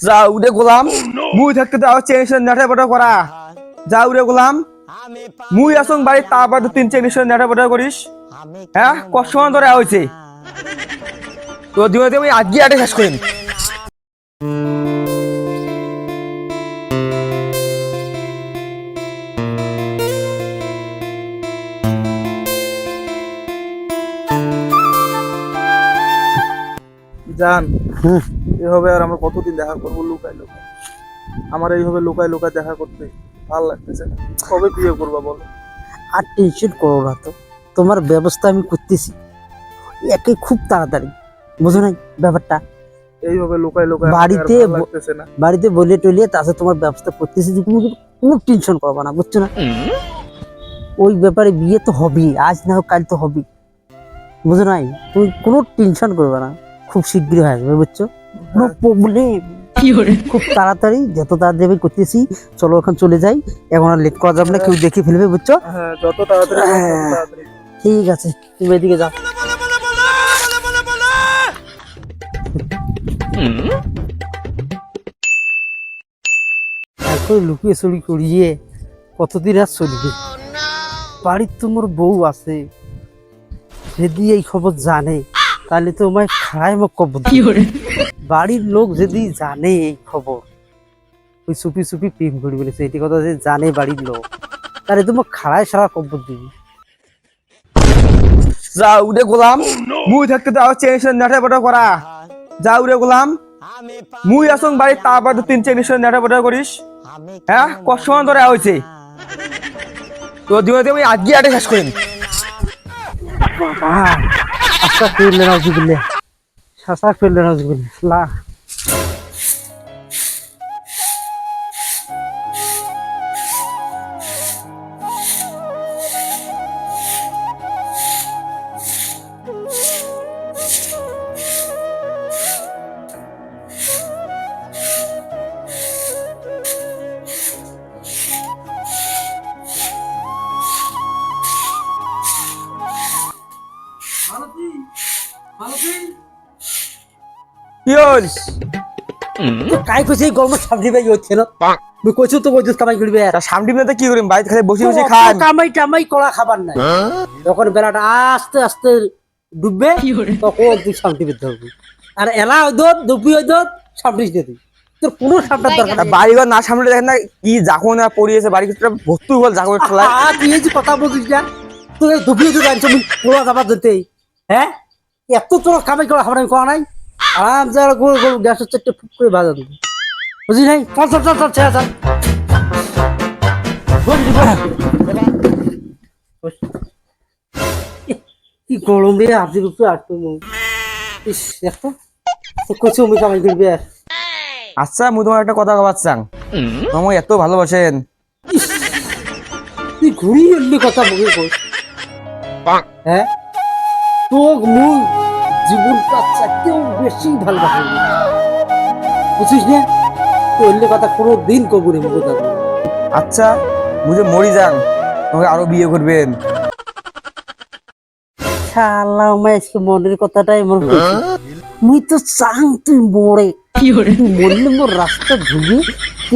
যা উড়ে গোলাম মুই থাকতে আবার চেনিশন নেটে বড় করা। যা উড়ে গোলাম মুই আসুন বাড়ি তারপর তিন চেনিশন নেটে বড় করিস। হ্যাঁ? কষ্ট ধরে হয়েছে তো দিনে আমি আজকে আটে শেষ করিম জান। এভাবে আর আমরা কতদিন দেখা করব লুকাই লুকাই আমার এইভাবে লুকাই লুকাই দেখা করতে ভালো লাগতেছে না। কবে বিয়ে করবা বলো? আর টেনশন করো না তো। তোমার ব্যবস্থা আমি করতেছি। একে খুব তাড়াতাড়ি। বুঝো নাই ব্যাপারটা? এইভাবে লুকাই লুকাই বাড়িতে বাড়িতে বলে টলিয়ে তাছাড়া তোমার ব্যবস্থা করতেছি যে কোনো কোনো টেনশন করবা না বুঝছ না? ওই ব্যাপারে বিয়ে তো হবেই। আজ না হোক কাল তো হবেই। বুঝো নাই? তুমি কোনো টেনশন করবে না। খুব শীঘ্রই হয়ে। যাবে বুঝছ কোনো প্রবলেম খুব তাড়াতাড়ি যত তাড়াতাড়ি আমি করতেছি চলো এখন চলে যাই। এখন আর লেট করা যাবে না কেউ দেখে ফেলবে বুঝছ? হ্যাঁ যত তাড়াতাড়ি হ্যাঁ। তাড়াতাড়ি। ঠিক আছে তুমি এদিকে যাও। লুকিয়ে চুরি করিয়ে কতদিন আর চলবে? বাড়ির তোমার বউ আছে যদি এই খবর জানে। তাহলে তো আমায় খায় মোক কবর দিবে। বাড়ির লোক যদি জানে এই খবর ওই চুপি চুপি প্রেম করি বলেছে এটি কথা যে জানে বাড়ির লোক তাহলে তোমার খাড়ায় সারা কবর দিবি। যা উড়ে গোলাম মুই থাকতে তো আবার চেনিশন নেটে বড় করা। যা উড়ে গোলাম মুই আসুন বাড়ি তারপর তিন চেনিশন নেটে বড় করিস। হ্যাঁ কষ্ট ধরে হয়েছে। তো দিনে আমি আজকে আটে শেষ করিম। বাবা আশা ফেললে না কাই কইছে সামনে মুই কইছো তো কামাই করবি। তা সামনে মেতে কি করিম বাড়িতে খালি বসে বসে খান কামাই টামাই করা খাবার নাই। যখন বেলাটা আস্তে আস্তে ডুববে তখন তুই শান্তি পেতে হবে। আর এলা হয়তো ডুবি হয়তো সামনে দিয়ে তুই তোর কোনো সামটার দরকার তা বাড়িঘর না সামনে দেখেন না কি জাকো না পড়িয়েছে। বাড়ি ভিতরে ভর্তি হল জাকো ঠেলায় আহা, তুই এই যে কথা বলছিস না তুই এই ডুবি হয়তো জানছো পোড়া যাবার দিতে। হ্যাঁ? এত তোর কামাই করা খাবার আমি করা নাই। আরাম যারা গোল গোল গ্যাসের চারটে ফুক করে বুঝলি নাই? চল চল চল চল ছেড়ে চল। কি গরম রে রূপে ইস দেখতো কচু আমি কামাই করবি আর। আচ্ছা মুই তোমার একটা কথা কবার চাং। তোমার এত ভালোবাসেন। তুই ঘুরি এমনি কথা মুখে কইস। হ্যাঁ? তো মুই জীবনটা চাইতেও বেশি ভালোবাসি বুঝিস না? তো কথা কোনো দিন কবুরে মুখে থাকবে আচ্ছা বুঝে মরি যাং তোমাকে আরও বিয়ে করবেন। শালা আমার আজকে মনের কথাটাই মনে মুই তো চাং তুই মরে। মরলে মোর রাস্তা ঢুকে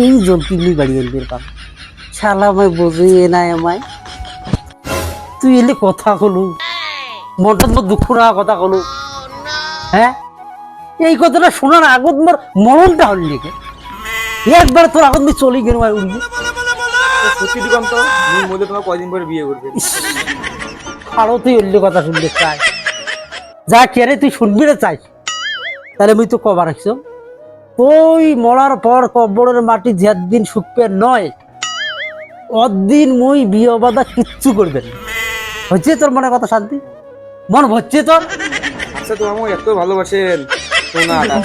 এই জলকি নিয়ে বাড়ি এলবি পাম শালা আমায় বোঝে নাই আমায়। তুই এলে কথা কলু। মনটা মোর দুঃখ না কথা কলু। হ্যাঁ? এই কথাটা শোনার আগত মোর মরণটা হল লিখে একবার তোর আগত দিয়ে চলে গেল উঠবি সত্যি দিগন্ত মুই মধ্যে তোমার কয়দিন পরে বিয়ে করবে? আরও তুই অন্য কথা শুনতে চাই যা কেরে তুই শুনবি না চাই তাহলে মুই তো কবার রাখছ তুই মরার পর কবরের মাটি দিন শুকবে নয় অদিন মুই বিয়ে বাদা কিচ্ছু করবে না। হচ্ছে তোর মনে কথা শান্তি? মন হচ্ছে তোর? আচ্ছা তোমার আমাকে এত ভালোবাসেন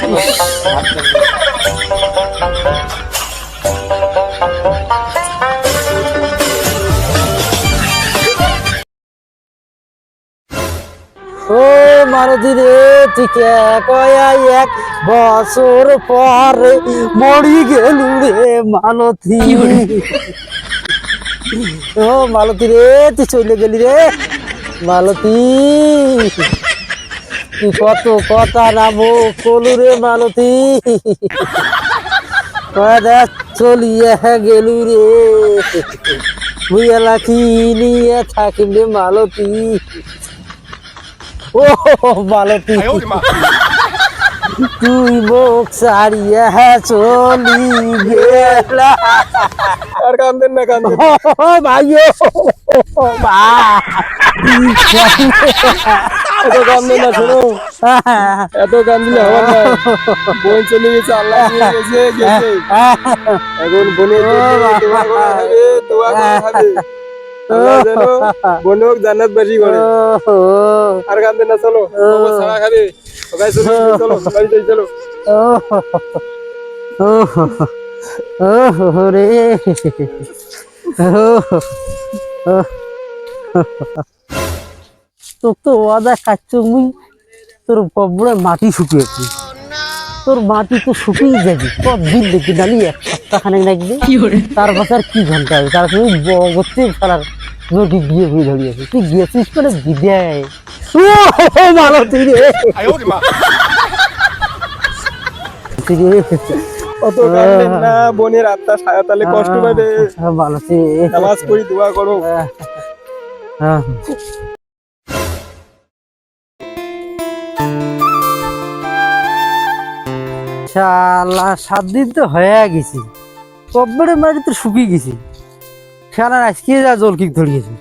খাব। ও মারুতি রে ঠিক কয়া এক বছর পরে মরি গেলু রে মালতী ও মালতী রে, তুই চলে গেলি রে মালতী কত কথা নামো কলু রে মালতী। চলিয়ে গেলু রে। মুই এলা কিনিয়ে থাকিলে মালতী? ও মালতী। তুই মোক সারিয়া চলি গেলা। আর কান্দেন না কান্দেন ভাইও। বা এত কান্দেন না শোনো এত কান্দিলে হবে না বোন চলে গেছে আল্লাহ গেছে গেছে এখন জন্য দোয়া করা হবে দোয়া করা আর কান্দেন না চলো খাবে চলো রে তোর তো ওয়াদা খাচ্ছ মুই তোর কবরে মাটি শুকিয়েছি। তোর মাটি তো শুকিয়ে যাবি কতদিন দেখবি নালি এক সপ্তাহ খানেক লাগবে তার পাশে আর কি ঘণ্টা হবে? তার সঙ্গে বগতে ফেলার নদী বিয়ে হয়ে ধরিয়েছে তুই গিয়েছিস করে বিদায়। তুই রে। অত না বোনের আত্মা সায়া তাহলে কষ্ট পাবে। হ্যাঁ, নামাজ পড়ি দোয়া করো। হ্যাঁ। শালা সাত দিন তো হয়ে গেছি। কব্বরে মারি তো শুকিয়ে গেছি। শালার আজকে যা জল কিক ধরিয়েছে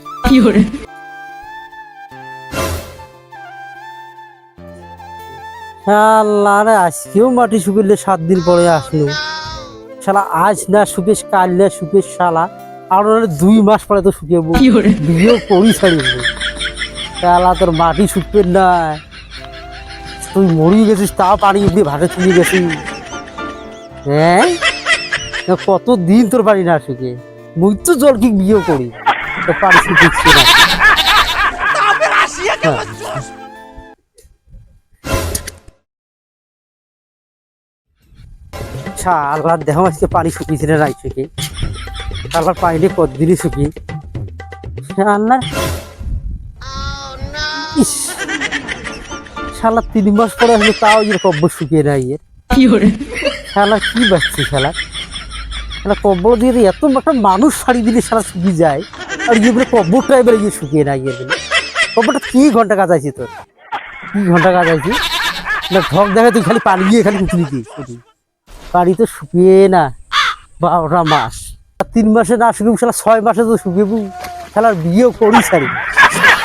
শালার আজকেও মাটি শুকিলে সাত দিন পরে আসলো। শালা আজ না শুকিস কাল না শুকিস শালা। আর দুই মাস পরে তো শুকিয়ে বিয়ে করি? ছাড়িব শালা তোর মাটি শুকবে না। তুই মরিয়ে গেছিস, তা পানি উপরে ভাটে চলে গেছিস। হ্যাঁ? কত দিন তোর বাড়ি না শুকে মুই তো জল কি বিয়ে করি? তোর পানি শুকিচ্ছে না হ্যাঁ। শালা দেহ আজকে পানি শুকিয়েছে না রাই থেকে পানিটা কতদিনই শুকিয়ে? শালা ইস। শালা তিন মাস পরে আসলে তাও এর কব্বর শুকিয়ে নাই এর। শালা কি বাচ্ছি শালা? শালা কব্বর দিয়ে এত একটা মানুষ শাড়ি দিলে শালা শুকিয়ে যায় আর ইয়ে বলে এবারে ইয়ে শুকিয়ে নাই এর বলে। কব্বরটা কি ঘণ্টা কাজ আছে তোর? কি ঘণ্টা কাজ আছে না ঠক দেখে তুই খালি পানি গিয়ে খালি উঠলি দিস পানি তো শুকিয়ে না বারোটা মাস। আর তিন মাসে না শুকিয়ে শালা ছয় মাসে তো শুকিয়ে শালার বিয়েও করি সারি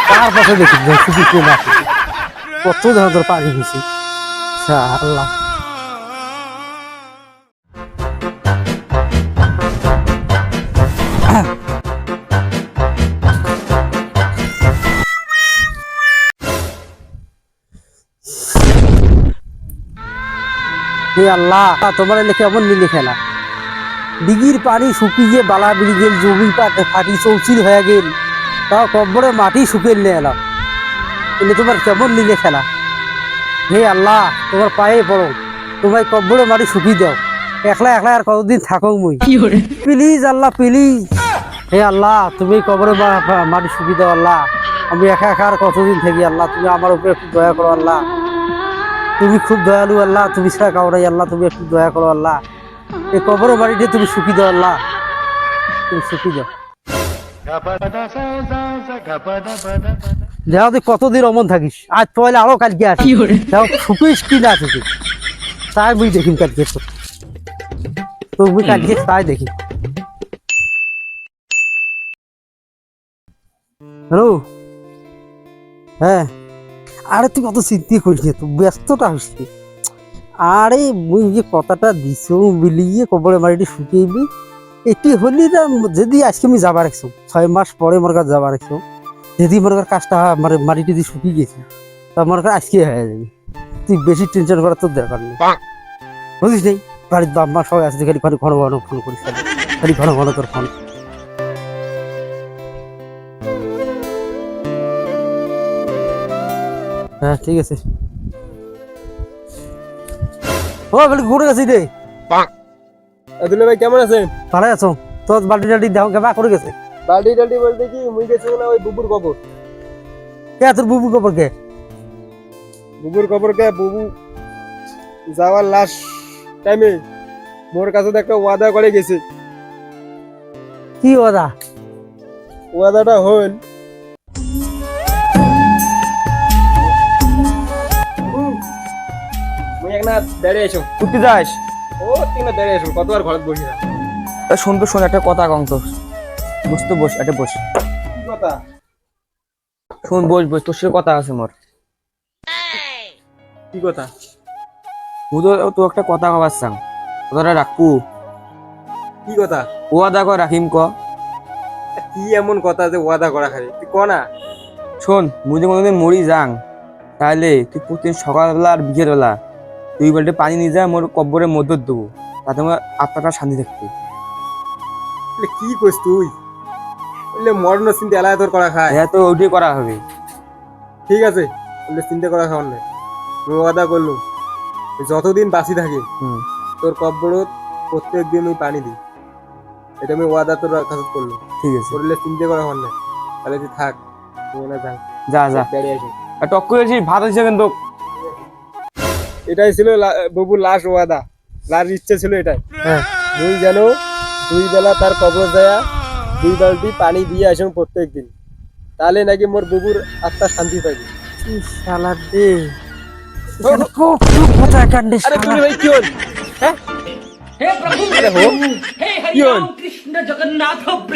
তার পাশে দেখি শুকিয়ে না। শুকিয়ে। কত তোর পানি গেছি আল্লাহ আল্লাহ, তোমার এলে কেমন নিলে খেলা? দিঘির পানি শুকিয়ে বালা বিড়ি গেল জমি পাতে ফাটি চৌচির হয়ে গেল। তাও কব্বরে মাটি শুকিয়ে নিয়ে এলাম। এলে তোমার কেমন নিলে খেলা? হে আল্লাহ তোমার পায়ে পড়ো। তোমার কব্বরে মাটি শুকিয়ে দাও। একলা একলা আর কতদিন থাকো মুই? Please Allah please. হে আল্লাহ তুমি কবরে মাটি শুকিয়ে দাও আল্লাহ। আমি একা একা আর কতদিন থাকি আল্লাহ তুমি আমার উপরে একটু দয়া করো আল্লাহ। তুমি খুব দয়ালু আল্লাহ তুমি ছাড়া কাউরাই আল্লাহ তুমি একটু দয়া করো আল্লাহ। এই কবরে বাড়িতে তুমি সুখী দাও আল্লাহ। তুমি সুখী দাও। দেহ তুই কতদিন অমন থাকিস। আজ পয়লা আরও কালকে আসি দেহ শুকিস কি না শুকি তাই মুই দেখিম কালকে তো তুমি কালকে তাই দেখি। হ্যালো হ্যাঁ। আরে তুই কত চিন্তি করিস তুই ব্যস্তটা হচ্ছে আরে মুই যে কথাটা দিছ মিলিয়ে কবরে মাটিটি শুকিয়েবি এটি হলি না যদি আজকে আমি যাবার রাখছো ছয় মাস পরে মোর কাছে যাবার রাখছো যদি মনে কর কাজটা মানে মাটিটি যদি শুকিয়ে গেছে তা মনে কাছে আজকে হয়ে যাবে। তুই বেশি টেনশন করার তোর দরকার নেই। বুঝিস নেই বাড়ির বাপ মা সবাই আছে খালি ঘন ঘন ঘন ফোন করিস। খালি। ঘন ঘন তোর ফোন হ্যাঁ ঠিক আছে। ও বলি ঘুরে গেছি রে। আদিলে ভাই কেমন আছেন? ভালো আছো। তোর বাল্টি টাল্টি দেহ কেবা করে গেছে? বাল্টি টাল্টি বলতে কি মুই গেছি না ওই বুবুর কবর। কে তোর বুবু কবর কে বুবুর কবর কে বুবু যাওয়ার লাস্ট টাইমে মোর কাছে একটা ওয়াদা করে গেছে। কি ওদা ওয়াদাটা হল বেড়ে বেড়ে এসো কতবার ঘরত বসি না শোন একটা কথা কম তো। বস তো বস একটা বস। কি কথা? শোন বস বস তোর সাথে কথা আছে মোর। কি কথা? মু তো একটা কথা কবার চাং। কথাটা রাখব কি। কথা? ও আদা কর রাখিম ক। কি এমন কথা যে ওয়াদা করা খালি? তুই ক না? শোন মুই যে কোনোদিন মরি যাং তাহলে তুই প্রতিদিন সকালবেলা আর বিকেলবেলা দুই বাল্টি পানি নিয়ে যা মোর কব্বরের মধ্যে দেবো। তাতে আমার আত্মাটা শান্তি থাকবে। কি কইস তুই? বললে মরণ চিন্তা এলাকা তোর করা খায়। হ্যাঁ তো ওইটাই করা হবে। ঠিক আছে বললে চিন্তা করা খাওয়ার নাই আমি ওয়াদা করলুম যতদিন বাঁচি থাকি তোর কব্বরত প্রত্যেক দিন ওই পানি দিই এটা আমি ওয়াদা তোর কাছে করলুম। ঠিক আছে। করলে চিন্তা করা হওয়ার নাই তাহলে তুই থাক তুই না থাক যা যা। বেরিয়ে আসি। আর টক করেছি ভাত হয়েছে কিন্তু। এটাই ছিল বাবুর লাস্ট ওয়াদা। লাস্ট ইচ্ছে ছিল এটাই। হ্যাঁ। তুই যেন দুই বেলা তার কবর দেয়া দুই বালতি পানি দিয়ে আসুন প্রত্যেক দিন তাহলে নাকি মোর বুবুর আত্মা শান্তি পাইবে। কি শালা রে? এখানে কত কথা কাণ্ডে আরে তুমি ভাই কি হল? হ্যাঁ? আরে হো। কি হল?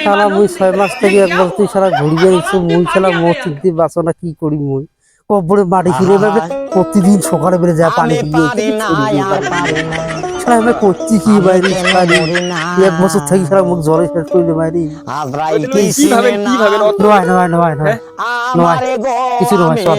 শালা মুই ছয় মাস থেকে শালা ঘুরিয়ে দিচ্ছ মুই শালা মোর চিন্তি বাঁচো কি করি মুই? কবরে মাটি ফিরে যাবে প্রতিদিন সকালে বেড়ে যায় পানি দিয়ে আমি করছি কি বাইরে এক বছর থেকে সারা মুখ জ্বরে শেষ করলে বাইরে তুমি কি নয় নয় নয় নয়। নয়। কিছু নয় সব